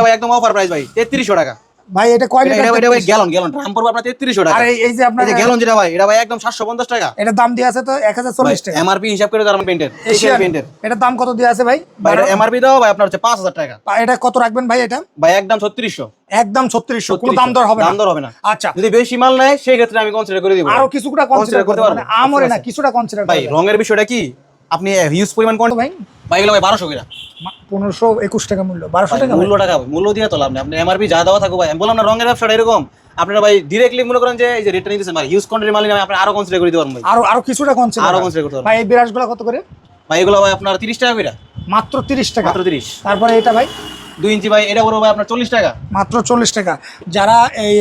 এটা ভাই একদম অফার প্রাইস ভাই তেত্রিশশো টাকা। ভাই এটা কয় লিটার এটা ভাই গ্যালন গ্যালন পড়বে আপনার তেত্রিশশো টাকা। আর এই- যে আপনার এই গ্যালন যেটা ভাই এটা ভাই একদম সাতশো পঞ্চাশ টাকা। এটা দাম দিয়ে আছে তো এক হাজার চল্লিশ টাকা। এমআরপি হিসাব করে দাঁড়ান পেন্টের এশিয়ান পেন্টের এটার দাম কত দিয়ে আছে ভাই? ভাই এমআরপি দাও ভাই আপনার হচ্ছে পাঁচ হাজার টাকা। এটা কত রাখবেন ভাই এটা? ভাই একদম ছত্রিশশো। একদম ছত্রিশশো কোনো দাম দর হবে না। দাম দর হবে না। আচ্ছা। যদি বেশি মাল নেয় সেই ক্ষেত্রে আমি কনসিডার করে দিব। আরও কিছুটা কনসিডার করতে পারব। পারবেন আমরে না আচ্ছা, কিছুটা কনসিডার ভাই রঙের বিষয়টা কি? আপনি হিউজ পরিমাণ কোন কত ভাই? ভাই এগুলো ভাই বারোশো কিনা। পনেরোশো একুশ টাকা মূল্য বারোশো টাকা মূল্য। টাকা মূল্য দিয়ে তো লাভ নেই। আপনি এমআরপি যা দেওয়া থাকো ভাই। আমি বললাম না রঙের ব্যবসাটা এরকম। আপনারা ভাই ডিরেক্টলি মনে করেন যে এই যে রেটটা নিতেছেন ভাই হিউজ কোয়ান্টিটির মাল নিলে আপনি আরও কনসিডার করে দিতে পারবেন আরও আরও কিছুটা কনসিডার আরও consider করতে পারব। ভাই এই বিরাজগুলো কত করে? ভাই এগুলো ভাই আপনার তিরিশ টাকা করে। মাত্র তিরিশ টাকা। মাত্র তিরিশ। তারপরে এটা ভাই? দুই ইঞ্চি ভাই এটা পড়বে আপনার চল্লিশ টাকা। মাত্র চল্লিশ টাকা। যারা এই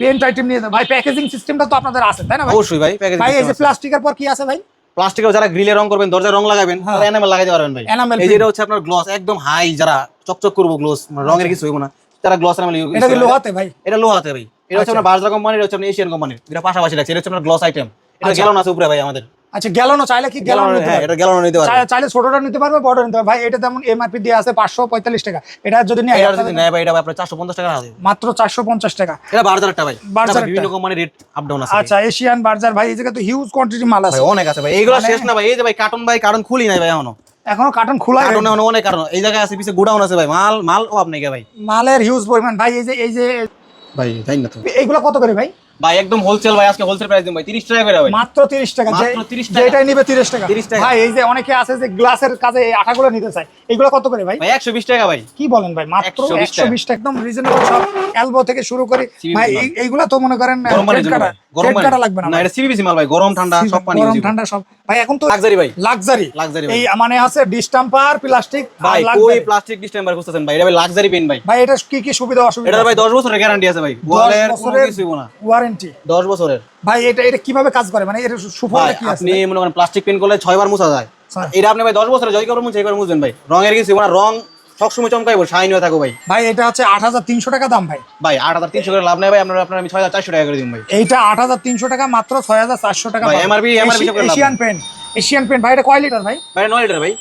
পেন্ট আইটেম নিয়ে ভাই প্যাকেজিং সিস্টেমটা তো আপনাদের আছে তাই না অবশ্যই ভাই প্যাকেজ ভাই এই যে প্লাস্টিকের পর কি আছে ভাই? প্লাস্টিকের যারা গ্রিলে রং করবেন দরজায় রং লাগাবেন হ্যাঁ। তারা এনামেল লাগাইতে পারবেন ভাই। এনামেল এই যেটা হচ্ছে আপনার গ্লস একদম হাই যারা চকচক করব গ্লস রঙের কিছু হইব না তারা গ্লস এনামেল এটা লোহাতে ভাই? এটা লোহাতে ভাই। এটা হচ্ছে আচ্ছা। আপনার বার্জা কোম্পানির হচ্ছে আপনার এশিয়ান কোম্পানির এটা পাশাপাশি রাখছে এটা হচ্ছে আপনার গ্লস আইটেম এটা আচ্ছা। না আছে উপরে ভাই আমাদের। আচ্ছা গ্যালনও চাইলে কি গ্যালন নিতে পারবে? এটা গ্যালন নিতে পারবে। চাইলে ছোটটা নিতে পারবে বড় নিতে পারবে। ভাই এটা যেমন এমআরপি দিয়ে আছে পাঁচশো পঁয়তাল্লিশ টাকা। এটা যদি নিয়ে এটা যদি নেয় ভাই এটা আপনার চারশো পঞ্চাশ টাকা আছে। মাত্র চারশো পঞ্চাশ টাকা। এটা বার্জারটা ভাই। বার্জারটা। বিভিন্ন কোম্পানির রেট আপ ডাউন আছে আচ্ছা এশিয়ান বার্জার ভাই এই তো হিউজ কোয়ান্টিটি মাল আছে। অনেক আছে ভাই। এইগুলো মানে- শেষ না ভাই। এই যে ভাই কার্টন ভাই কার্টন খুলি নাই ভাই এখনও। এখনও কার্টন খোলা কার্টন এখনও অনেক কার্টন এই জায়গায় আছে পিছে গোডাউন আছে ভাই। মাল মাল কে ভাই। মালের হিউজ পরিমাণ। ভাই এই যে এই যে ভাই জানি না তো। এইগুলো কত করে ভাই? ভাই একদম হোলসেল ভাই আজকে হোলসেল প্রাইস দিন ভাই 30 টাকা করে ভাই। মাত্র তিরিশ টাকা যে- মাত্র 30 টাকা। এটাই নিবে তিরিশ টাকা। 30 টাকা। ভাই এই যে অনেকে আছে যে গ্লাসের কাজে এই আটাগুলো নিতে চায় এগুলো কত করে ভাই? ভাই 120 টাকা ভাই। কি বলেন ভাই মাত্র 120 একশো বিশ টাকা একদম রিজনেবল সব এলবো থেকে শুরু করে ভাই এই- এইগুলো তো মনে করেন গরম পানির কাটা গরম কাটা লাগবে না না এটা সিবিসি মাল ভাই গরম ঠান্ডা সব পানি গরম ঠান্ডা সব ভাই এখন তো লাক্সারি ভাই। লাক্সারি লাক্সারি এই মানে আছে ডিস্টাম্পার প্লাস্টিক ভাই ওই প্লাস্টিক খুঁজতেছেন ভাই? এটা ভাই লাক্সারি পেন ভাই। ভাই এটা কি কি সুবিধা অসুবিধা? এটা ভাই 10 বছরের গ্যারান্টি আছে ভাই। ওয়ালের কোনো কিছু না। ওয়ারেন্টি 10 বছরের। ভাই এটা এটা কীভাবে কাজ করে? মানে এর সুফল কি আছে? আপনি মনে করেন প্লাস্টিক পেন করলে 6 বার মোছা যায়। এটা আপনি ভাই 10 বছরে জয় করবেন মুছে করে মুছবেন ভাই। রঙের কিছু না রং সবসময় চমকাইবো শাইন হয়ে থাকো ভাই। ভাই এটা হচ্ছে আট হাজার তিনশো টাকা দাম ভাই। ভাই 8300 করে লাভ নাই ভাই আপনার আপনার আমি 6400 টাকা করে দিন ভাই। এইটা আট হাজার তিনশো টাকা মাত্র ছয় হাজার চারশো টাকা ভাই, MRP MRP Asian paint Asian paint ভাই এটা কয় লিটার ভাই? ভাই নয় লিটার ভাই।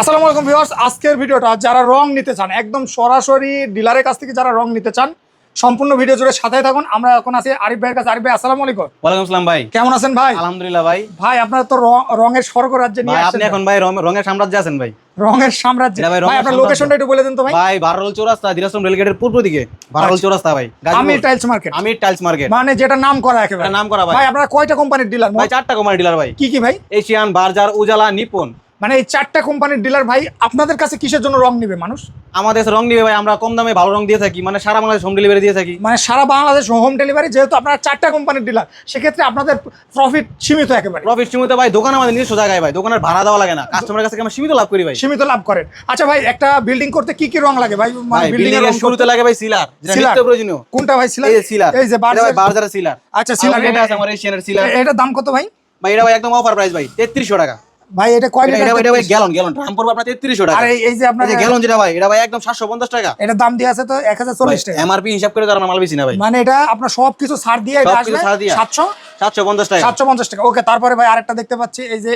আসসালামু আলাইকুম ভিউয়ার্স আজকের ভিডিওটা যারা রং নিতে চান একদম সরাসরি ডিলারের কাছ থেকে যারা রং নিতে চান সম্পূর্ণ ভিডিও জুড়ে সাথে থাকুন। আমরা এখন আছি আরিফ ভাইয়ের কাছে। আরিফ ভাই আসসালাম আলাইকুম। ওয়ালাইকুম আসসালাম ভাই। কেমন আছেন ভাই? আলহামদুলিল্লাহ ভাই। ভাই আপনারা তো রঙের স্বর্গ রাজ্যে নিয়ে আপনি এখন ভাই রঙের সাম্রাজ্যে আছেন ভাই। রঙের সাম্রাজ্য? ভাই আপনার। লোকেশনটা একটু বলে দেন তো ভাই। ভাই ভারল চৌরাস্তা দিনাজপুর রেলগেটের পূর্ব দিকে। ভারল আচ্ছা। চৌরাস্তা ভাই আমি টাইলস মার্কেট আমি টাইলস মার্কেট মানে যেটা নাম করা একেবারে। নাম করা ভাই। ভাই আপনারা কয়টা কোম্পানির ডিলার ভাই চারটা কোম্পানির ডিলার ভাই। কি কি ভাই? Asian Berger Ujala Nippon. মানে এই চারটা কোম্পানির ডিলার ভাই আপনাদের কাছে কিসের জন্য রং নিবে মানুষ? আমাদের রং নিবে ভাই আমরা কম দামে ভালো রং দিয়ে থাকি। মানে সারা বাংলাদেশ হোম ডেলিভারি দিয়ে থাকি। মানে সারা বাংলাদেশ হোম ডেলিভারি যেহেতু আপনারা চারটা কোম্পানির ডিলার সেক্ষেত্রে আপনাদের প্রফিট সীমিত একেবারে। প্রফিট সীমিত ভাই দোকান আমাদের নিজস্ব জায়গায় ভাই দোকানের ভাড়া দেওয়া লাগে না। কাস্টমারের কাছে আমরা সীমিত লাভ করি ভাই। সীমিত লাভ করেন। আচ্ছা ভাই একটা বিল্ডিং করতে কি কি রং লাগে ভাই? মানে বিল্ডিং এর শুরুতে লাগে ভাই সিলার যেটা নিত্য প্রয়োজনীয়। কোনটা ভাই সিলার এই সিলার এই যে এটা বার্জার সিলার আচ্ছা সিলার এটা এটা আছে আমার এশিয়ানের সিলার এটার দাম কত ভাই? ভাই এটা ভাই একদম অফার প্রাইস ভাই 3300 টাকা। ভাই এটা কয় লিটার এটা ভাই গ্যালন গ্যালন দাম পড়বে আপনার 3300 টাকা। আর এই- যে আপনার গ্যালন যেটা ভাই এটা ভাই একদম 750 টাকা। এটা দাম দিয়ে আছে তো এক হাজার চল্লিশ টাকা। এমআরপি হিসাব করে দাঁড়ানো মাল বেশি না ভাই। মানে এটা আপনার সবকিছু ছাড় দিয়ে এটা আসবে ছাড় দিয়া। সাতশো? 750 টাকা। সাতশো পঞ্চাশ টাকা। ওকে তারপরে ভাই আরেকটা দেখতে পাচ্ছি এই যে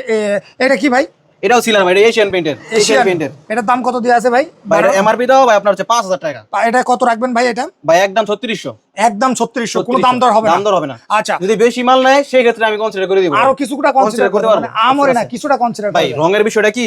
এটা কি ভাই? এটাও সিলার ভাই এটা এশিয়ান পেইন্টের এশিয়ান পেইন্টের এটার দাম কত দিয়ে আছে ভাই? ভাই এটা এমআরপি দাও ভাই আপনার হচ্ছে 5000 টাকা। এটা কত রাখবেন ভাই এটা? ভাই একদম 3600 একদম ছত্রিশশো কোনো দাম দর হবে না? দাম দর হবে না। আচ্ছা। যদি বেশি মাল নেয় সেই ক্ষেত্রে আমি কনসিডার করে দিব। আরও কিছুটা কনসিডার করতে পারব। আমরে না কিছুটা কনসিডার ভাই রঙের বিষয়টা কি?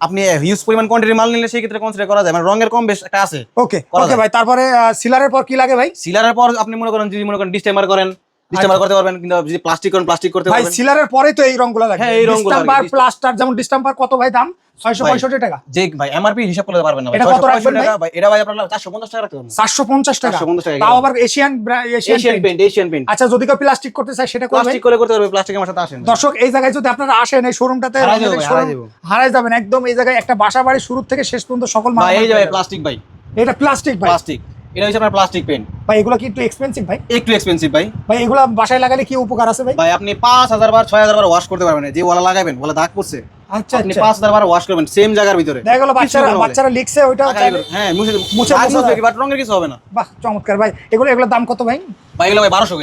আপনি হিউজ পরিমাণ কোয়ান্টিটির মাল নিলে সেই ক্ষেত্রে কনসিডার করা যায়। মানে রঙের কম বেশ একটা আছে। ওকে ওকে ভাই তারপরে সিলারের পর কি লাগে ভাই? সিলারের পর আপনি মনে করেন যদি মনে করেন ডিস্টেমার করেন ডিস্টেমার করতে পারবেন কিন্তু যদি প্লাস্টিক করেন প্লাস্টিক করতে আচ্ছা। ভাই সিলারের পরে তো এই রংগুলো লাগে হ্যাঁ, এই রংগুলো। প্লাস্টার যেমন কত ভাই দাম? ছয়শো ভাই, পঁয়ষট্টি টাকা। যে ভাই এমআরপি হিসাব করতে পারবেন না ভাই। এটা কত 665 রাখবেন টাকা ভাই এটা ভাই আপনার 450 টাকা রাখতে পারবেন। চারশো পঞ্চাশ টাকা। 450 টাকা তাও আবার Asian Asian paint Asian paint আচ্ছা যদি কেউ প্লাস্টিক করতে চায় সেটা করবে প্লাস্টিক করে করতে পারবে প্লাস্টিক আমার সাথে আসেন। দর্শক এই জায়গায় যদি আপনারা আসেন এই শোরুমটাতে হারাই যাবেন একদম। এই জায়গায় একটা বাসা বাড়ি শুরু থেকে শেষ পর্যন্ত সকল মাল ভাই এই যে প্লাস্টিক ভাই। এটা প্লাস্টিক ভাই। প্লাস্টিক এটা হচ্ছে আপনার প্লাস্টিক পেইন্ট ভাই এগুলো কি একটু এক্সপেন্সিভ ভাই? একটু এক্সপেন্সিভ ভাই। ভাই এগুলো বাসায় লাগালে কি উপকার আছে ভাই? ভাই আপনি পাঁচ হাজার বার ছয় হাজার বার ওয়াশ করতে পারবেন যে ওয়ালা লাগাবেন ওয়ালা দাগ পড়ছে আচ্ছা আপনি আচ্ছা। পাঁচ হাজার বার ওয়াশ করবেন সেম জায়গার ভিতরে। দেখা গেলো বাচ্চারা বাচ্চারা লিখছে ওইটা। হ্যাঁ মুছে মুছে। বাট রঙের কিছু হবে না। বাহ চমৎকার ভাই। এগুলো দাম কত ভাই? ভাই এগুলো ভাই বারোশো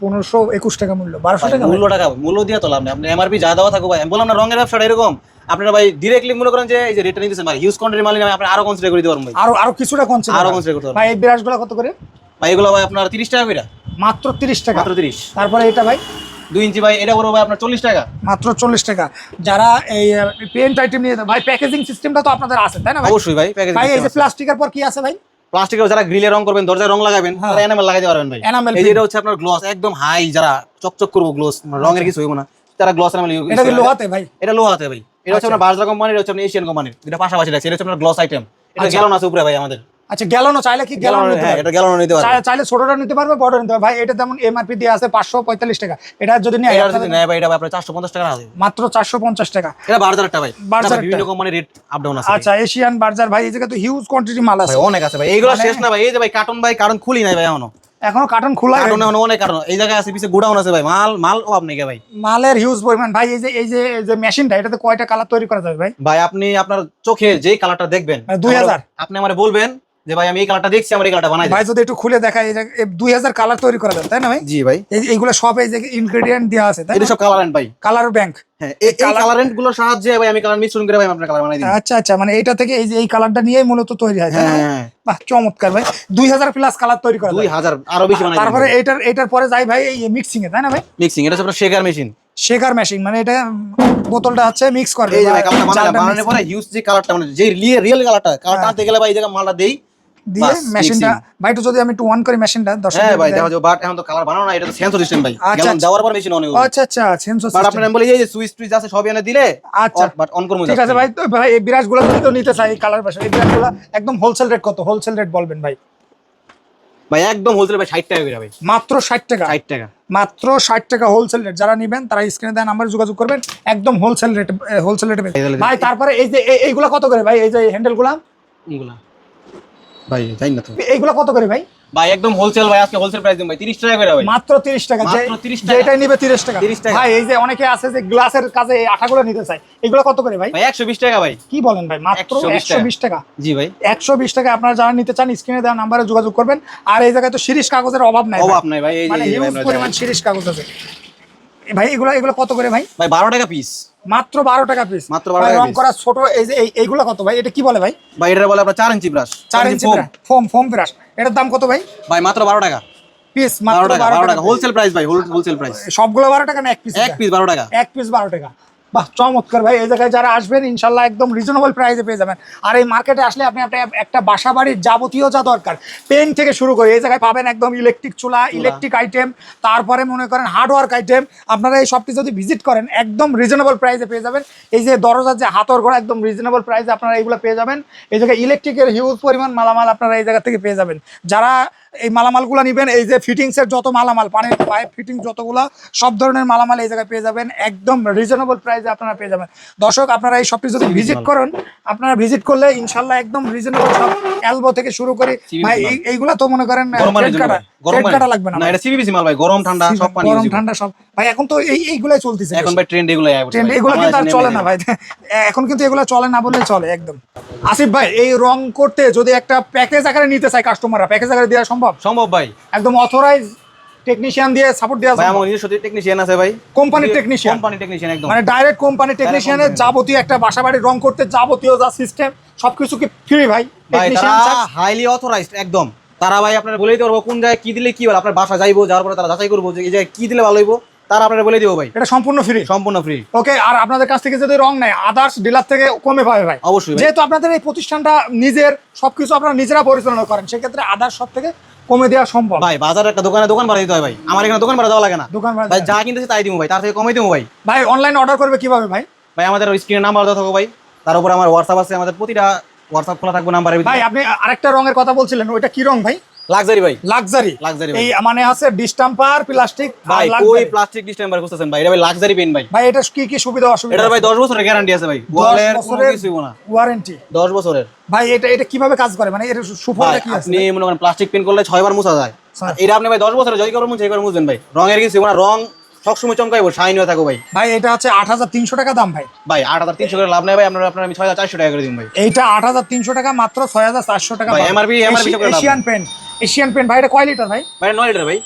পনেরোশো একুশ টাকা মূল্য। বারোশো টাকা মূল্য? টাকা মূল্য দিয়ে তো লাভ নেই। আপনি এমআরপি যা দেওয়া থাকো ভাই। আমি বললাম না রঙের ব্যবসাটা এরকম। আপনারা ভাই ডিরেক্টলি মনে করেন যে এই যে রেটটা নিতেছেন ভাই ইউজ কন্টেন্ট মাল নিয়ে আপনার আরও কনসিডার করে দিতে পারব ভাই। আরও আরও কিছুটা কনসিডার আরও consider করতে পারব। ভাই এই বিরাজগুলো কত করে? ভাই এগুলো ভাই আপনার তিরিশ টাকা করে মাত্র তিরিশ টাকা। মাত্র তিরিশ। তারপরে এটা ভাই? দুই ইঞ্চি ভাই এটা ভাই আপনার চল্লিশ টাকা। মাত্র চল্লিশ টাকা। যারা এই পেন্ট আইটেম নিয়ে ভাই প্যাকেজিং সিস্টেমটা তো আপনাদের আছে তাই না ভাই? অবশ্যই ভাই প্যাকেজ ভাই এই যে প্লাস্টিকের পর কি আছে ভাই? প্লাস্টিকের যারা গ্রিলে রং করবেন দরজায় রং লাগাবেন হ্যাঁ। তারা এনামেল লাগাইতে পারবেন ভাই। Enamel এই যে print। এটা হচ্ছে আপনার গ্লস একদম হাই যারা চকচক করব গ্লস রঙের কিছু হইব না তারা গ্লস এনামেল এটা লোহাতে ভাই? এটা লোহাতে ভাই। এটা হচ্ছে আচ্ছা। আপনার বাজরা কোম্পানির হচ্ছে আপনার এশিয়ান কোম্পানির। দুটা পাশাপাশি রাখছে এটা হচ্ছে আপনার গ্লস আইটেম এটা আচ্ছা। গ্যালন আছে উপরে ভাই আমাদের। আচ্ছা গ্যালনও চাইলে কি গ্যালন নিতে পারবে? এটা গ্যালন নিতে পারবে। চাইলে ছোটটা নিতে পারবে বড় নিতে পারবে। ভাই এটা যেমন এমআরপি দিয়ে আছে পাঁচশো পঁয়তাল্লিশ টাকা। এটা যদি নেয় এটা যদি নেয় ভাই এটা আপনার চারশো পঞ্চাশ টাকা আছে। মাত্র চারশো পঞ্চাশ টাকা। এটা বার্জারটা ভাই। তারপর বিভিন্ন কোম্পানির রেট আপ ডাউন আছে আচ্ছা এশিয়ান বার্জার ভাই এই জায়গায় তো হিউজ কোয়ান্টিটি মাল আছে। অনেক আছে ভাই। এইগুলো মানে- শেষ না ভাই। এই যে ভাই কার্টন ভাই কার্টন খুলি নাই ভাই এখনও। এখনও কার্টন খোলা কার্টন এখন অনেক কার্টন এই জায়গায় আছে পিছে গোডাউন আছে ভাই। মাল মাল আপনি কে ভাই। মালের হিউজ পরিমাণ। ভাই এই যে এই যে যে মেশিনটা এটাতে কয়টা কালার তৈরি করা যাবে ভাই? ভাই আপনি আপনার চোখে যেই কালারটা দেখবেন মানে 2000 আপনি আমারে বলবেন যে ভাই আমি এই কালারটা দেখছি আমার এই কালারটা বানাই ভাই যদি একটু খুলে দেখায় এই যে দুই হাজার কালার তৈরি করা যাবে তাই না ভাই? জি ভাই। এইগুলো সব এই যে ইনগ্রেডিয়েন্ট দেওয়া আছে তাই এটা সব কালার ভাই। কালার ব্যাংক হ্যাঁ এই কালারেন্টগুলোর সাহায্যে ভাই আমি কালার মিশ্রণ করে ভাই আপনার কালার বানাই দিই। আচ্ছা আচ্ছা মানে এইটা থেকে এই যে এই কালারটা নিয়েই মূলত তৈরি হয় হ্যাঁ হ্যাঁ। বাহ চমৎকার ভাই। দুই হাজার প্লাস কালার তৈরি করা দুই যায় হাজার আরও বেশি বানাই তারপরে এইটার এইটার পরে যাই ভাই এই মিক্সিং এ তাই না ভাই? মিক্সিং এটা আপনার শেকার মেশিন শেকার মেশিন মানে এটা বোতলটা হচ্ছে মিক্স করবে এই যে ভাই কালারটা বানানোর পরে হিউজ যে কালারটা মানে যে রিয়েল কালারটা কালারটা আনতে গেলে ভাই এই জায়গায় মালটা দেই। দিয়ে মেশিনটা ভাই একটু যদি আমি একটু অন করি মেশিনটা দর্শক হ্যাঁ ভাই দেখা যাবে বাট এখন তো কালার বানানো না এটা তো সেন্সর সিস্টেম ভাই। আচ্ছা, যেমন আচ্ছা। পর মেশিন অনেক আচ্ছা আচ্ছা সেন্সর বাট আপনার আমি এই যে সুইচ টুইচ আছে সব এনে দিলে? আচ্ছা। বাট অন করব ঠিক আছে ভাই তো ভাই এই বিরাজগুলো যদি নিতে চাই কালার পাশে এই বিরাজগুলো একদম হোলসেল রেট কত? হোলসেল রেট বলবেন ভাই। ভাই একদম হোলসেল ভাই 60 টাকা করে ভাই। মাত্র ষাট টাকা? 60 টাকা। মাত্র ষাট টাকা হোলসেল রেট যারা নিবেন তারা স্ক্রিনে দেওয়া নাম্বারে যোগাযোগ করবেন একদম হোলসেল রেট হোলসেল রেটে ভাই তারপরে এই যে এইগুলা কত করে ভাই? এই যে হ্যান্ডেলগুলা? এগুলা ভাই যাই না তো। এইগুলো কত করে ভাই? ভাই একদম হোলসেল ভাই আজকে হোলসেল প্রাইস দিন ভাই 30 টাকা করে ভাই। মাত্র তিরিশ টাকা মাত্র 30 টাকা। নিবে তিরিশ টাকা। 30 টাকা। ভাই এই যে অনেকে আছে যে গ্লাসের কাজে এই আঠাগুলো নিতে চায় এগুলো কত করে ভাই? ভাই 120 টাকা ভাই। কি বলেন ভাই মাত্র 120 একশো বিশ টাকা। জি ভাই। একশো বিশ টাকা আপনারা যারা নিতে চান স্ক্রিনে দেওয়া নাম্বারে যোগাযোগ করবেন। আর এই জায়গায় তো শিরিশ কাগজের অভাব নাই ভাই। অভাব নাই ভাই এই যে মানে হিউজ পরিমাণ। শিরিশ কাগজ আছে। ভাই এগুলো এগুলো কত করে ভাই? ভাই 12 টাকা পিস মাত্র বারো টাকা পিস মাত্র 12 টাকা রং করা ছোট এই যে এইগুলা কত ভাই? এটা কি বলে ভাই? ভাই এটা বলে আপনার 4 ইঞ্চি ব্রাশ চার ইঞ্চি ফোম ফোম ব্রাশ এটার দাম কত ভাই? ভাই মাত্র 12 টাকা। পিস 12 মাত্র বারো 12 টাকা হোলসেল প্রাইস ভাই হোলসেল প্রাইস সবগুলো বারো টাকা না এক পিস এক পিস 12 টাকা। এক পিস বারো টাকা। বাহ চমৎকার ভাই। এই জায়গায় যারা আসবেন ইনশাল্লাহ একদম রিজনেবল প্রাইসে পেয়ে যাবেন। আর এই মার্কেটে আসলে আপনি আপনি একটা বাসা বাড়ির যাবতীয় যা দরকার পেন থেকে শুরু করে এই জায়গায় পাবেন একদম ইলেকট্রিক চুলা ইলেকট্রিক আইটেম তারপরে মনে করেন হার্ডওয়ার্ক আইটেম আপনারা এই সবটি যদি ভিজিট করেন একদম রিজনেবল প্রাইসে পেয়ে যাবেন। এই যে দরজার যে হাতর ঘোড়া একদম রিজনেবল প্রাইসে আপনারা এইগুলো পেয়ে যাবেন। এই জায়গায় ইলেকট্রিকের হিউজ পরিমাণ মালামাল আপনারা এই জায়গা থেকে পেয়ে যাবেন। যারা এই মালামালগুলো নেবেন এই যে ফিটিংসের যত মালামাল পানির পাইপ ফিটিং যতগুলো সব ধরনের মালামাল এই জায়গায় পেয়ে যাবেন একদম রিজনেবল প্রাইসে আপনারা পেয়ে যাবেন। দর্শক আপনারা এই শপটি যদি ভিজিট করেন আপনারা ভিজিট করলে ইনশাল্লাহ একদম রিজনেবল সব এলবো থেকে শুরু করে এইগুলো তো মনে করেন গরম জন্য কাটা লাগবে না এটা সিবিবিসি মাল ভাই গরম ঠান্ডা সব পানি গরম ঠান্ডা সব। ভাই এখন তো এই এইগুলাই চলতেছে এখন ভাই ট্রেন্ড এগুলো ট্রেন্ড এগুলো কিন্তু আর চলে না ভাই। এখন কিন্তু এগুলো চলে না বললে চলে একদম। আসিফ ভাই এই রং করতে যদি একটা প্যাকেজ আকারে নিতে চায় কাস্টমাররা প্যাকেজ আকারে দেওয়া সম্ভব? সম্ভব ভাই। একদম অথরাইজ টেকনিশিয়ান দিয়ে সাপোর্ট দেওয়া আমার নিজস্ব টেকনিশিয়ান আছে ভাই। কোম্পানির টেকনিশিয়ান কোম্পানি টেকনিশিয়ান একদম। মানে ডাইরেক্ট কোম্পানি টেকনিশিয়ানের যাবতীয় একটা রং করতে যাবতীয় যা সিস্টেম সবকিছু কি ফ্রি ভাই? টেকনিশিয়ান হাইলি অথরাইজড একদম। তারা ভাই আপনার বলে দিতে পারব কোন জায়গায় কি দিলে কি ভালো আপনার বাসা যাইবো যাওয়ার পরে তারা যাচাই করব যে এই জায়গায় কি দিলে ভালো হইবো তারা আপনারা বলে দিবো ভাই। এটা সম্পূর্ণ ফ্রি সম্পূর্ণ ফ্রি ওকে আর আপনাদের কাছ থেকে যদি রং নেয় আদার্স ডিলার থেকে কমে পাবে ভাই। অবশ্যই যেহেতু আপনাদের এই প্রতিষ্ঠানটা নিজের সবকিছু আপনারা নিজেরা পরিচালনা করেন সেক্ষেত্রে আদার্স সব থেকে কমে দেওয়া সম্ভব। ভাই বাজারে একটা দোকানে দোকান ভাড়া দিতে হয় ভাই। আমার এখানে দোকান ভাড়া দেওয়া লাগে না। দোকান ভাড়া ভাই যা কিনতেছে তাই দিব ভাই তার থেকে কমে দিব ভাই। ভাই অনলাইন অর্ডার করবে কীভাবে ভাই? ভাই আমাদের স্ক্রিনে নাম্বার দেওয়া থাকো ভাই। তার উপর আমার হোয়াটসঅ্যাপ আছে আমাদের প্রতিটা হোয়াটসঅ্যাপ খোলা থাকব নাম্বারের ভাই আপনি আরেকটা রঙের কথা বলছিলেন ওইটা কি রং ভাই? লাক্সারি ভাই। লাক্সারি ভাই। এই মানে আছে ডিস্টাম্পার প্লাস্টিক ভাই কই প্লাস্টিক ডিস্টেম্বার করতেছেন ভাই এটা ভাই লাক্সারি পেন ভাই। ভাই এটা কি কি সুবিধা অসুবিধা এটার ভাই 10 বছরের গ্যারান্টি আছে ভাই। ওয়ালের কোনো কিছু না। ওয়ারেন্টি 10 বছরের। ভাই এটা এটা কীভাবে কাজ করে? মানে এর সুফলটা কি আছে? আপনি মনে করেন প্লাস্টিক পেন করলে ছয়বার মোছা যায়। এটা আপনি ভাই 10 বছরে জয় করবেন সেই করে মুছবেন ভাই। রঙের কিছু হইবো না রং সবসময় চমকাইবো শাইন হয়ে থাকো ভাই। ভাই এটা হচ্ছে আট হাজার তিনশো টাকা দাম ভাই। ভাই আট হাজার তিনশো টাকা লাভ নেই ভাই আপনার আপনার আমি 6400 টাকা করে দিন ভাই। এইটা আট হাজার তিনশো টাকা মাত্র ছয় হাজার চারশো টাকা MRP এশি- এশিয়ান পেন এশিয়ান পেন্ট ভাই এটা কয় লিটার ভাই? ভাই নয় লিটার ভাই।